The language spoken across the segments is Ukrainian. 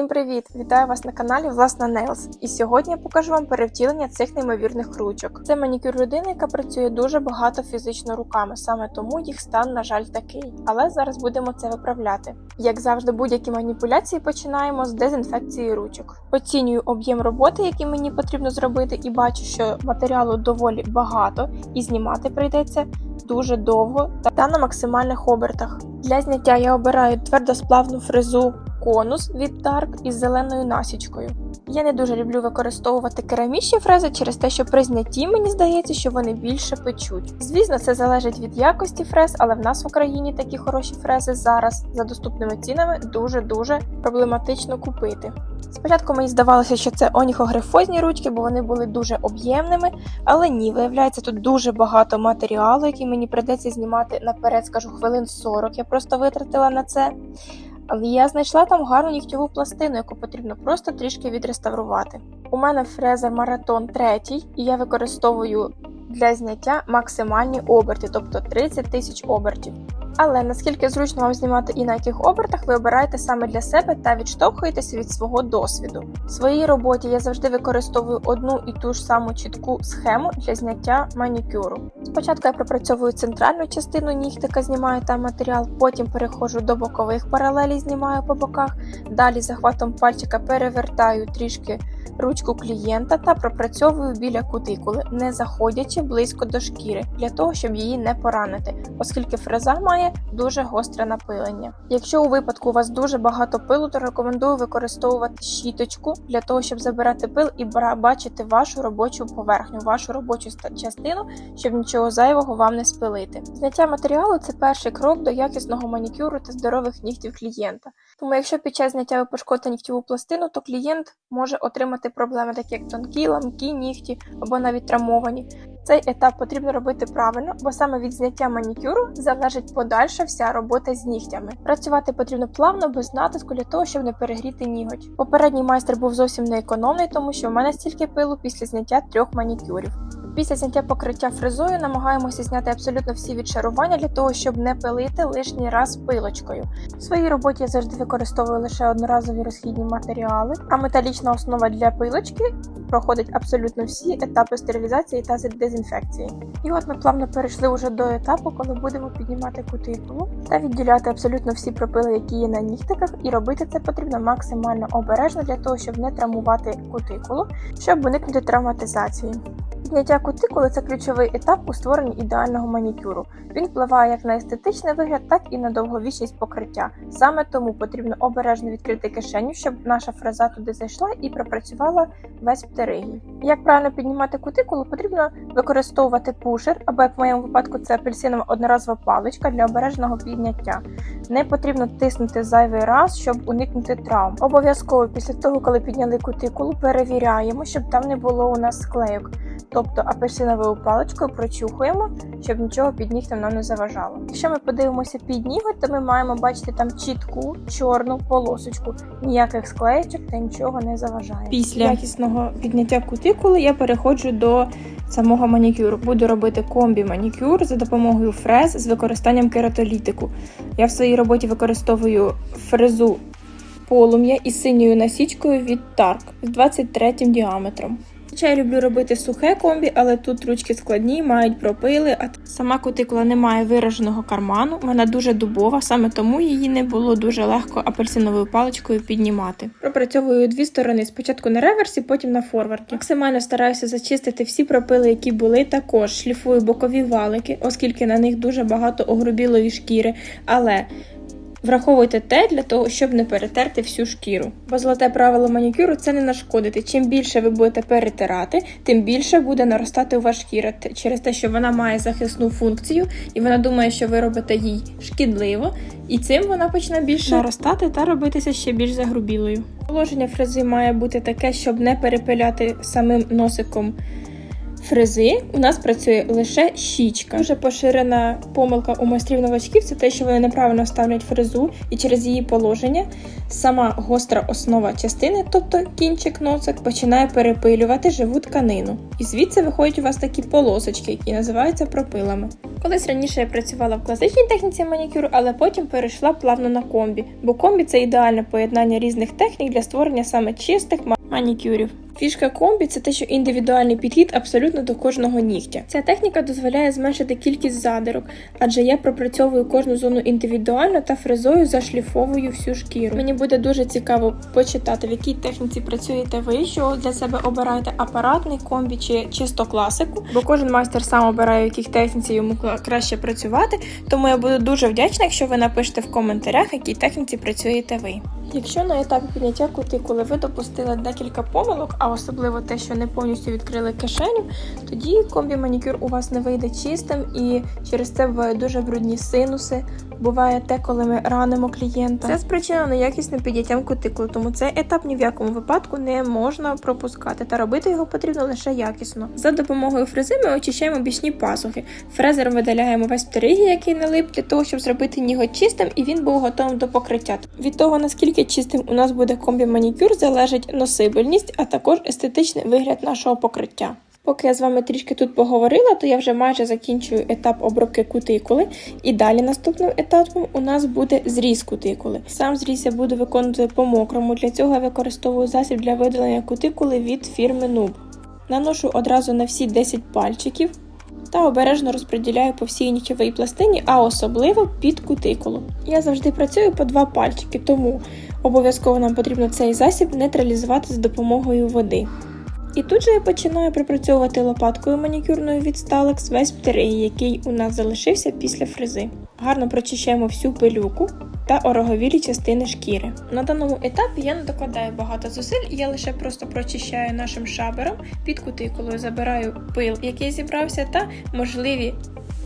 Всім привіт! Вітаю вас на каналі Власна Nails. І сьогодні я покажу вам перевтілення цих неймовірних ручок. Це манікюр людини, яка працює дуже багато фізично руками, саме тому їх стан, на жаль, такий. Але зараз будемо це виправляти. Як завжди, будь-які маніпуляції починаємо з дезінфекції ручок. Оцінюю об'єм роботи, який мені потрібно зробити, і бачу, що матеріалу доволі багато, і знімати прийдеться дуже довго та на максимальних обертах. Для зняття я обираю твердосплавну фрезу конус від Dark із зеленою насічкою. Я не дуже люблю використовувати керамічні фрези через те, що при знятті мені здається, що вони більше печуть. Звісно, це залежить від якості фрез, але в нас в Україні такі хороші фрези зараз за доступними цінами дуже-дуже проблематично купити. Спочатку мені здавалося, що це оніхогрифозні ручки, бо вони були дуже об'ємними, але ні, виявляється, тут дуже багато матеріалу, який мені придеться знімати наперед, скажу хвилин 40. Я просто витратила на це. Але я знайшла там гарну нігтєву пластину, яку потрібно просто трішки відреставрувати. У мене фрезер маратон 3, і я використовую для зняття максимальні оберти, тобто 30 тисяч обертів. Але наскільки зручно вам знімати і на яких обертах, ви обираєте саме для себе та відштовхуєтеся від свого досвіду. В своїй роботі я завжди використовую одну і ту ж саму чітку схему для зняття манікюру. Спочатку я пропрацьовую центральну частину нігтика, знімаю там матеріал, потім переходжу до бокових паралелей, знімаю по боках. Далі захватом пальчика перевертаю трішки ручку клієнта та пропрацьовую біля кутикули, не заходячи близько до шкіри, для того, щоб її не поранити, оскільки фреза має дуже гостре напилення. Якщо у випадку у вас дуже багато пилу, то рекомендую використовувати щіточку для того, щоб забирати пил і бачити вашу робочу поверхню, вашу робочу частину, щоб нічого зайвого вам не спилити. Зняття матеріалу це перший крок до якісного манікюру та здорових нігтів клієнта. Тому, якщо під час зняття ви пошкодите нігтєву пластину, то клієнт може отримати проблеми, такі як тонкі, ламкі нігті або навіть травмовані. Цей етап потрібно робити правильно, бо саме від зняття манікюру залежить подальша вся робота з нігтями. Працювати потрібно плавно, без натиску для того, щоб не перегріти ніготь. Попередній майстер був зовсім не економний, тому що в мене стільки пилу після зняття трьох манікюрів. Після зняття покриття фрезою намагаємося зняти абсолютно всі відшарування для того, щоб не пилити лишній раз пилочкою. В своїй роботі я завжди використовую лише одноразові розхідні матеріали, а металічна основа для пилочки проходить абсолютно всі етапи стерилізації та дезінфекції. І от ми плавно перейшли вже до етапу, коли будемо піднімати кутикулу та відділяти абсолютно всі пропили, які є на нігтиках, і робити це потрібно максимально обережно для того, щоб не травмувати кутикулу, щоб уникнути травматизації. Підняття кутикули це ключовий етап у створенні ідеального манікюру. Він впливає як на естетичний вигляд, так і на довговічність покриття. Саме тому потрібно обережно відкрити кишеню, щоб наша фреза туди зайшла і пропрацювала весь птеригій. Як правильно піднімати кутикулу, потрібно використовувати пушер, або як в моєму випадку це апельсинова одноразова паличка для обережного підняття. Не потрібно тиснути зайвий раз, щоб уникнути травм. Обов'язково після того, коли підняли кутикулу, перевіряємо, щоб там не було у нас склейок. Тобто апельсиновою паличкою прочухуємо, щоб нічого під нігтем нам не заважало. Якщо ми подивимося під ніготь, то ми маємо бачити там чітку чорну полосочку, ніяких склеєчок та нічого не заважає. Після якісного підняття кутикули я переходжу до самого манікюру. Буду робити комбі манікюр за допомогою фрез з використанням кератолітику. Я в своїй роботі використовую фрезу полум'я із синьою насічкою від Tark з 23 діаметром. Я люблю робити сухе комбі, але тут ручки складні, мають пропили, а сама кутикула не має вираженого карману. Вона дуже дубова, саме тому її не було дуже легко апельсиновою паличкою піднімати. Пропрацьовую дві сторони: спочатку на реверсі, потім на форварді. Максимально стараюся зачистити всі пропили, які були. Також шліфую бокові валики, оскільки на них дуже багато огрубілої шкіри. Але Враховуйте те для того, щоб не перетерти всю шкіру. Бо золоте правило манікюру це не нашкодити. Чим більше ви будете перетирати, тим більше буде наростати у вас шкіра через те, що вона має захисну функцію, і вона думає, що ви робите їй шкідливо, і цим вона почне більше наростати та робитися ще більш загрубілою. Положення фрези має бути таке, щоб не перепиляти самим носиком фрези у нас працює лише щічка. Дуже поширена помилка у майстрів новачків це те, що вони неправильно ставлять фрезу, і через її положення сама гостра основа частини, тобто кінчик носик, починає перепилювати живу тканину. І звідси виходять у вас такі полосочки, які називаються пропилами. Колись раніше я працювала в класичній техніці манікюру, але потім перейшла плавно на комбі, бо комбі це ідеальне поєднання різних технік для створення саме чистих ма- манікюрів. Фішка комбі це те, що індивідуальний підхід абсолютно до кожного нігтя. Ця техніка дозволяє зменшити кількість задирок, адже я пропрацьовую кожну зону індивідуально та фрезою зашліфовую всю шкіру. Мені буде дуже цікаво почитати, в якій техніці працюєте ви, що для себе обираєте апаратний комбі чи чисто класику, бо кожен майстер сам обирає, в яких техніці йому краще працювати. Тому я буду дуже вдячна, якщо ви напишете в коментарях, в якій техніці працюєте ви. Якщо на етапі підняття кутикули ви допустили декілька помилок, а особливо те, що не повністю відкрили кишеню, тоді комбі манікюр у вас не вийде чистим і через це бувають дуже брудні синуси. Буває те, коли ми ранимо клієнта. Це спричинено неякісним підняттям кутикули, тому цей етап ні в якому випадку не можна пропускати, та робити його потрібно лише якісно. За допомогою фрези ми очищаємо бічні пазухи. Фрезером видаляємо весь птеригій, який налип, для того, щоб зробити ніготь чистим і він був готовим до покриття. Від того, наскільки чистим у нас буде комбі манікюр, залежить носибельність, а також естетичний вигляд нашого покриття. Поки я з вами трішки тут поговорила, то я вже майже закінчую етап обробки кутикули. І далі наступним етапом у нас буде зріз кутикули. Сам зріз я буду виконувати по мокрому. Для цього я використовую засіб для видалення кутикули від фірми Nub. Наношу одразу на всі 10 пальчиків та обережно розподіляю по всій нічовій пластині, а особливо під кутикулу. Я завжди працюю по два пальчики, тому обов'язково нам потрібно цей засіб нейтралізувати з допомогою води. І тут же я починаю припрацьовувати лопаткою манікюрною від Stalex весь птерей, який у нас залишився після фрези. Гарно прочищаємо всю пилюку та ороговілі частини шкіри. На даному етапі я не докладаю багато зусиль, я лише просто прочищаю нашим шабером під кутикулою, забираю пил, який зібрався, та можливі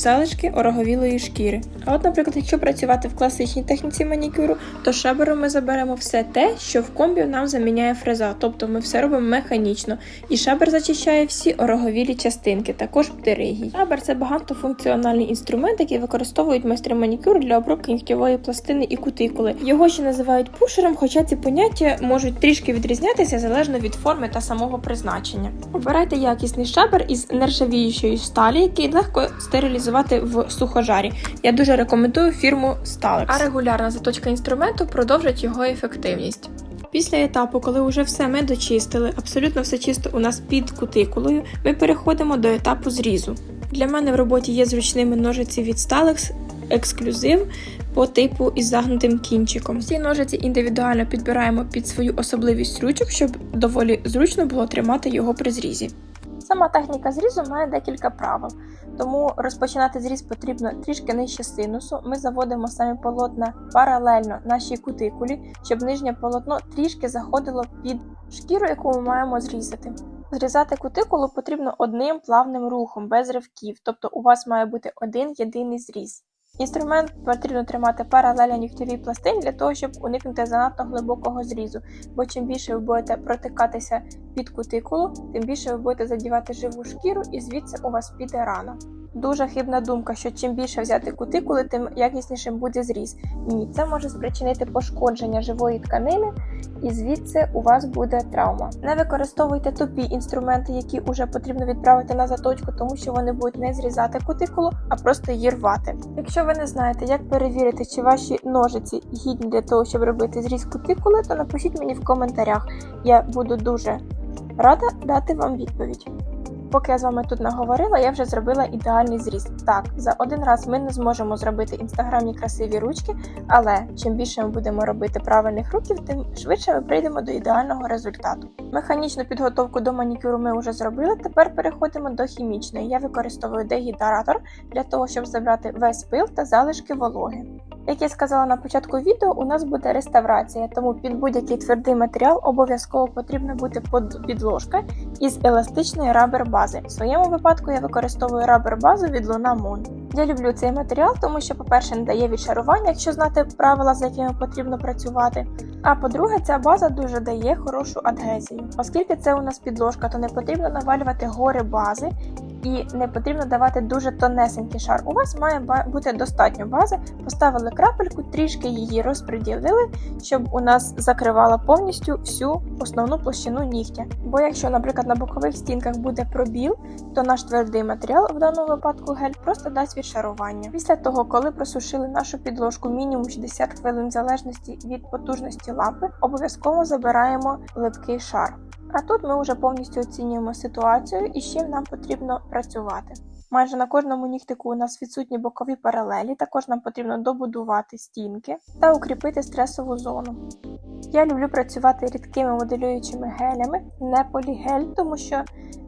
залишки ороговілої шкіри. А от, наприклад, якщо працювати в класичній техніці манікюру, то шабером ми заберемо все те, що в комбі нам заміняє фреза, тобто ми все робимо механічно. І шабер зачищає всі ороговілі частинки, також птеригій. Шабер це багатофункціональний інструмент, який використовують майстри манікюру для обробки нігтєвої пластини і кутикули. Його ще називають пушером, хоча ці поняття можуть трішки відрізнятися залежно від форми та самого призначення. Обирайте якісний шабер із нержавіючої сталі, який легко стерилізувати в сухожарі. Я дуже рекомендую фірму Stalex. А регулярна заточка інструменту продовжить його ефективність. Після етапу, коли вже все ми дочистили, абсолютно все чисто у нас під кутикулою, ми переходимо до етапу зрізу. Для мене в роботі є зручними ножиці від Stalex ексклюзив по типу із загнутим кінчиком. Всі ножиці індивідуально підбираємо під свою особливість ручок, щоб доволі зручно було тримати його при зрізі. Сама техніка зрізу має декілька правил, тому розпочинати зріз потрібно трішки нижче синусу. Ми заводимо самі полотна паралельно нашій кутикулі, щоб нижнє полотно трішки заходило під шкіру, яку ми маємо зрізати. Зрізати кутикулу потрібно одним плавним рухом, без ривків, тобто у вас має бути один єдиний зріз. Інструмент потрібно тримати паралельно нігтєвій пластині для того, щоб уникнути занадто глибокого зрізу, бо чим більше ви будете протикатися під кутикулу, тим більше ви будете задівати живу шкіру і звідси у вас піде рана. Дуже хибна думка, що чим більше взяти кутикули, тим якіснішим буде зріз. Ні, це може спричинити пошкодження живої тканини, і звідси у вас буде травма. Не використовуйте тупі інструменти, які вже потрібно відправити на заточку, тому що вони будуть не зрізати кутикулу, а просто її рвати. Якщо ви не знаєте, як перевірити, чи ваші ножиці гідні для того, щоб робити зріз кутикули, то напишіть мені в коментарях. Я буду дуже рада дати вам відповідь. Поки я з вами тут наговорила, я вже зробила ідеальний зріз. Так, за один раз ми не зможемо зробити інстаграмні красиві ручки, але чим більше ми будемо робити правильних рухів, тим швидше ми прийдемо до ідеального результату. Механічну підготовку до манікюру ми вже зробили. Тепер переходимо до хімічної. Я використовую дегідратор для того, щоб забрати весь пил та залишки вологи. Як я сказала на початку відео, у нас буде реставрація, тому під будь-який твердий матеріал обов'язково потрібна бути підложка із еластичної рабер бази. В своєму випадку я використовую рабер базу від Luna Moon. Я люблю цей матеріал, тому що, по-перше, не дає відшарування, якщо знати правила, з якими потрібно працювати. А по-друге, ця база дуже дає хорошу адгезію. Оскільки це у нас підложка, то не потрібно навалювати гори бази і не потрібно давати дуже тонесенький шар. У вас має бути достатньо бази. Поставили крапельку, трішки її розподілили, щоб у нас закривала повністю всю основну площину нігтя. Бо якщо, наприклад, на бокових стінках буде пробіл, то наш твердий матеріал, в даному випадку гель, просто дасть відшарування. Після того, коли просушили нашу підложку мінімум 60 хвилин в залежності від потужності лампи, обов'язково забираємо липкий шар. А тут ми вже повністю оцінюємо ситуацію і з чим нам потрібно працювати. Майже на кожному нігтику у нас відсутні бокові паралелі, також нам потрібно добудувати стінки та укріпити стресову зону. Я люблю працювати рідкими моделюючими гелями, не полігель, тому що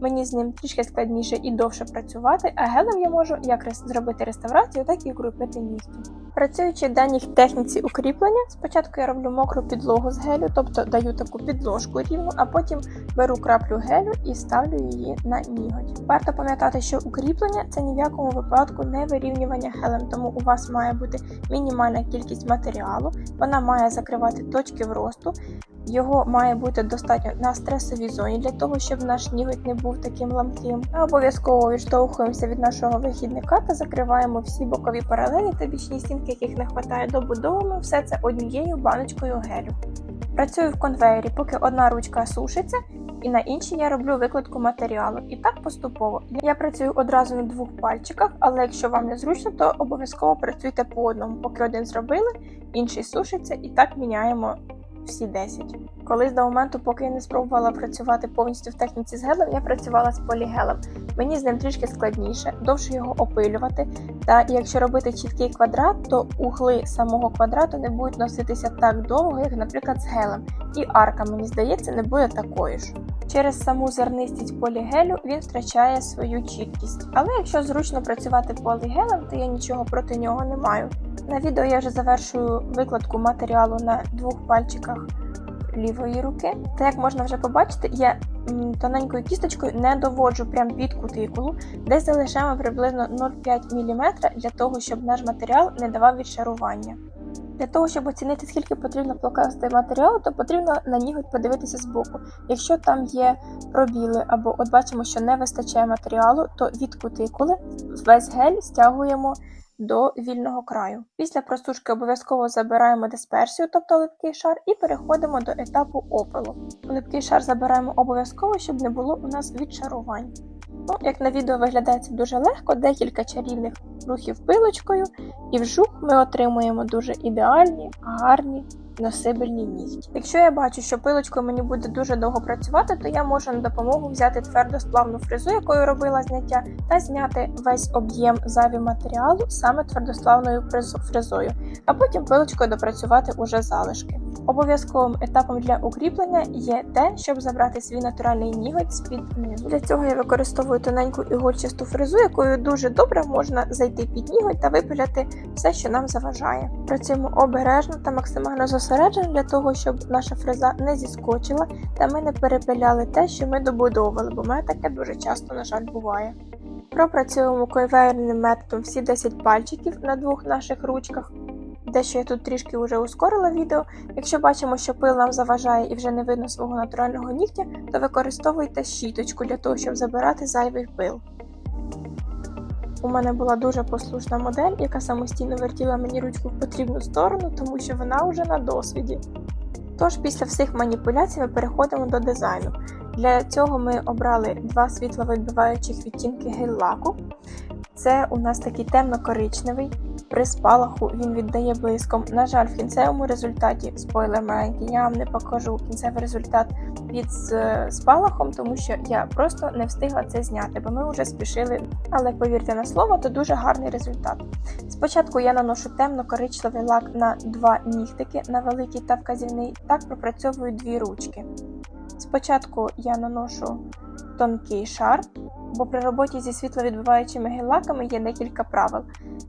мені з ним трішки складніше і довше працювати, а гелем я можу як зробити реставрацію, так і укріпити нігті. Працюючи в даній техніці укріплення, спочатку я роблю мокру підлогу з гелю, тобто даю таку підложку рівну, а потім беру краплю гелю і ставлю її на ніготь. Варто пам'ятати, що укріплення це ні в якому випадку не вирівнювання гелем, тому у вас має бути мінімальна кількість матеріалу, вона має закривати точки вросту. Його має бути достатньо на стресовій зоні для того, щоб наш ніготь не був таким ламким. Та обов'язково відштовхуємося від нашого вихідника та закриваємо всі бокові паралелі та бічні стінки, яких не вистачає, добудовуємо все це однією баночкою гелю. Працюю в конвеєрі, поки одна ручка сушиться, і на іншій я роблю викладку матеріалу. І так поступово. Я працюю одразу на двох пальчиках, але якщо вам не зручно, то обов'язково працюйте по одному, поки один зробили, інший сушиться, і так міняємо всі 10. Колись до моменту, поки я не спробувала працювати повністю в техніці з гелем, я працювала з полігелем. Мені з ним трішки складніше, довше його опилювати. Та якщо робити чіткий квадрат, то угли самого квадрату не будуть носитися так довго, як, наприклад, з гелем. І арка, мені здається, не буде такою ж. Через саму зернистість полігелю він втрачає свою чіткість. Але якщо зручно працювати полігелем, то я нічого проти нього не маю. На відео я вже завершую викладку матеріалу на двох пальчиках лівої руки. Та як можна вже побачити, я тоненькою кісточкою не доводжу прямо під кутикулу, десь залишаємо приблизно 0,5 мм для того, щоб наш матеріал не давав відшарування. Для того, щоб оцінити, скільки потрібно покласти матеріалу, то потрібно на ніготь подивитися збоку. Якщо там є пробіли, або от бачимо, що не вистачає матеріалу, то від кутикули весь гель стягуємо до вільного краю. Після просушки обов'язково забираємо дисперсію, тобто липкий шар, і переходимо до етапу опилу. Липкий шар забираємо обов'язково, щоб не було у нас відшарувань. Ну, Як на відео виглядає це дуже легко, декілька чарівних рухів пилочкою, і вжух ми отримуємо дуже ідеальні, гарні носибельні нігті. Якщо я бачу, що пилочкою мені буде дуже довго працювати, то я можу на допомогу взяти твердосплавну фрезу, якою робила зняття, та зняти весь об'єм заві матеріалу саме твердосплавною фрезою, а потім пилочкою допрацювати уже залишки. Обов'язковим етапом для укріплення є те, щоб забрати свій натуральний ніготь з під низу. Для цього я використовую тоненьку ігольчасту фрезу, якою дуже добре можна зайти під ніготь та випиляти все, що нам заважає. Працюємо обережно та максимально зосереджено для того, щоб наша фреза не зіскочила та ми не перепиляли те, що ми добудовували, бо мене таке дуже часто, на жаль, буває. Пропрацюємо конвейерним методом всі 10 пальчиків на двох наших ручках. Дещо я тут трішки вже ускорила відео. Якщо бачимо, що пил нам заважає і вже не видно свого натурального нігтя, то використовуйте щіточку для того, щоб забирати зайвий пил. У мене була дуже послушна модель, яка самостійно вертіла мені ручку в потрібну сторону, тому що вона вже на досвіді. Тож, після всіх маніпуляцій ми переходимо до дизайну. Для цього ми обрали два світловидбиваючих відтінки гель-лаку. Це у нас такий темно-коричневий. При спалаху він віддає блиском. На жаль, в кінцевому результаті, спойлер маленький, я вам не покажу кінцевий результат під спалахом, тому що я просто не встигла це зняти, бо ми вже спішили. Але повірте на слово, то дуже гарний результат. Спочатку я наношу темно-коричневий лак на два нігтики, на великий та вказівний, так пропрацьовую дві ручки. Спочатку я наношу тонкий шар, бо при роботі зі світловідбиваючими гель-лаками є декілька правил.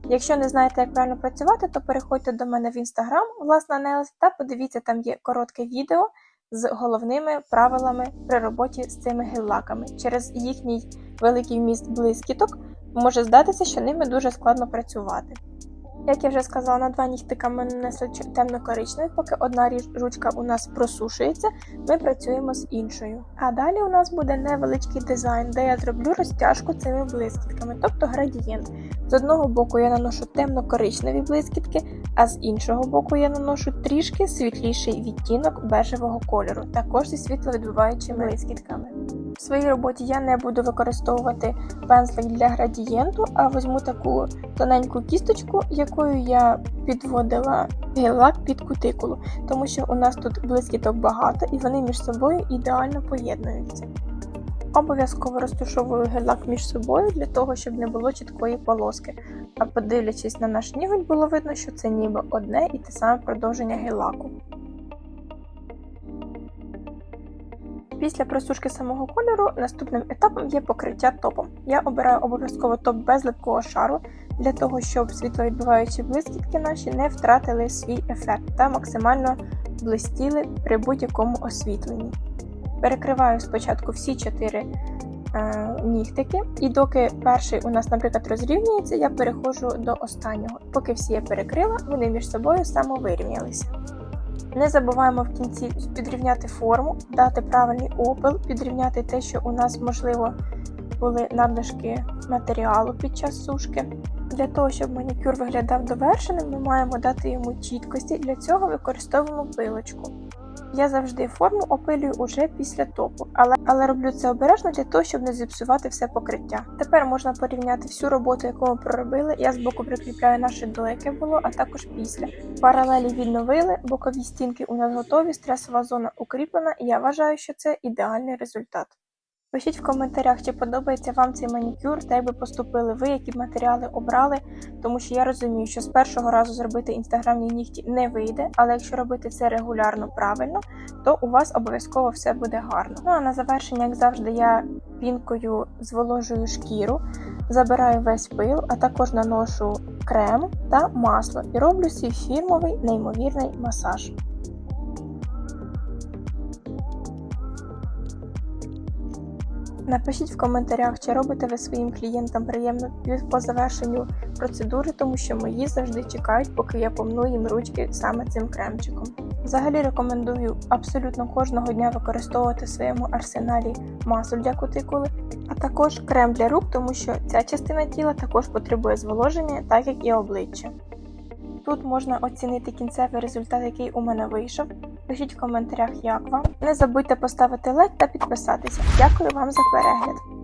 Якщо не знаєте, як правильно працювати, то переходьте до мене в інстаграм, власне, Nails, та подивіться, там є коротке відео з головними правилами при роботі з цими гель-лаками. Через їхній великий вміст блискіток може здатися, що ними дуже складно працювати. Як я вже сказала, на два нігтика ми нанесли темно-коричневий, поки одна ручка у нас просушується, ми працюємо з іншою. А далі у нас буде невеличкий дизайн, де я зроблю розтяжку цими блискітками, тобто градієнт. З одного боку я наношу темно-коричневі блискітки, а з іншого боку я наношу трішки світліший відтінок бежевого кольору, також зі світловідбиваючими блискітками. В своїй роботі я не буду використовувати пензлик для градієнту, а візьму таку тоненьку кісточку, якою я підводила гель-лак під кутикулу, тому що у нас тут блискіток багато і вони між собою ідеально поєднуються. Обов'язково розташовую гель-лак між собою для того, щоб не було чіткої полоски. А подивлячись на наш ніготь, було видно, що це ніби одне і те саме продовження гель-лаку. Після просушки самого кольору наступним етапом є покриття топом. Я обираю обов'язково топ без липкого шару для того, щоб світловідбиваючі блискітки наші не втратили свій ефект та максимально блистіли при будь-якому освітленні. Перекриваю спочатку всі чотири е, нігтики, і доки перший у нас, наприклад, розрівнюється, я переходжу до останнього. Поки всі я перекрила, вони між собою самовирівнялися. Не забуваємо в кінці підрівняти форму, дати правильний опил, підрівняти те, що у нас, можливо, були надлишки матеріалу під час сушки. Для того, щоб манікюр виглядав довершеним, ми маємо дати йому чіткості. Для цього використовуємо пилочку. Я завжди форму опилюю уже після топу, але, але роблю це обережно для того, щоб не зіпсувати все покриття. Тепер можна порівняти всю роботу, яку ми проробили. Я збоку прикріпляю наше до яке було, а також після. Паралелі відновили, бокові стінки у нас готові, стресова зона укріплена, і я вважаю, що це ідеальний результат. Пишіть в коментарях, чи подобається вам цей манікюр, та як би поступили ви, які б матеріали обрали, тому що я розумію, що з першого разу зробити інстаграмні нігті не вийде, але якщо робити це регулярно правильно, то у вас обов'язково все буде гарно. Ну а на завершення, як завжди, я пінкою зволожую шкіру, забираю весь пил, а також наношу крем та масло і роблю свій фірмовий неймовірний масаж. Напишіть в коментарях, чи робите ви своїм клієнтам приємно по завершенню процедури, тому що мої завжди чекають, поки я помну їм ручки саме цим кремчиком. Взагалі рекомендую абсолютно кожного дня використовувати в своєму арсеналі масло для кутикули, а також крем для рук, тому що ця частина тіла також потребує зволоження, так як і обличчя. Тут можна оцінити кінцевий результат, який у мене вийшов. Пишіть в коментарях, як вам. Не забудьте поставити лайк та підписатися. Дякую вам за перегляд.